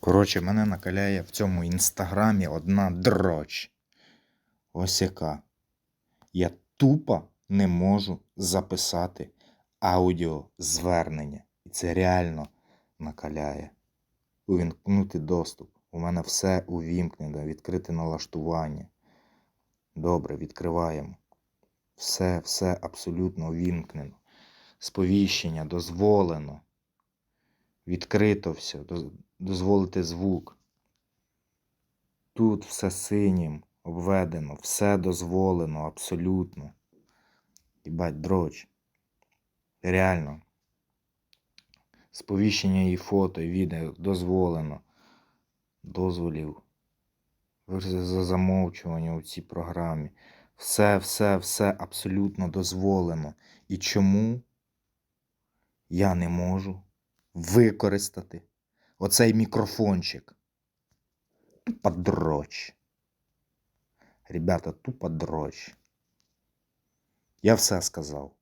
Коротше, мене накаляє в цьому інстаграмі одна дроч. Ось яка. Я тупо не можу записати аудіозвернення. І це реально накаляє. Увімкнути доступ. У мене все увімкнено, відкрите налаштування. Добре, відкриваємо. Все, все абсолютно увімкнено. Сповіщення дозволено. Відкрито все, дозволити звук. Тут все синім обведено, все дозволено абсолютно. Їбать, дроч. Реально. Сповіщення і фото, і відео дозволено. Дозволів. За замовчування у цій програмі. Все, все, все абсолютно дозволено. І чому я не можу використати оцей мікрофончик? Тупо дроч. Ребята, тупо дроч. Я все сказав.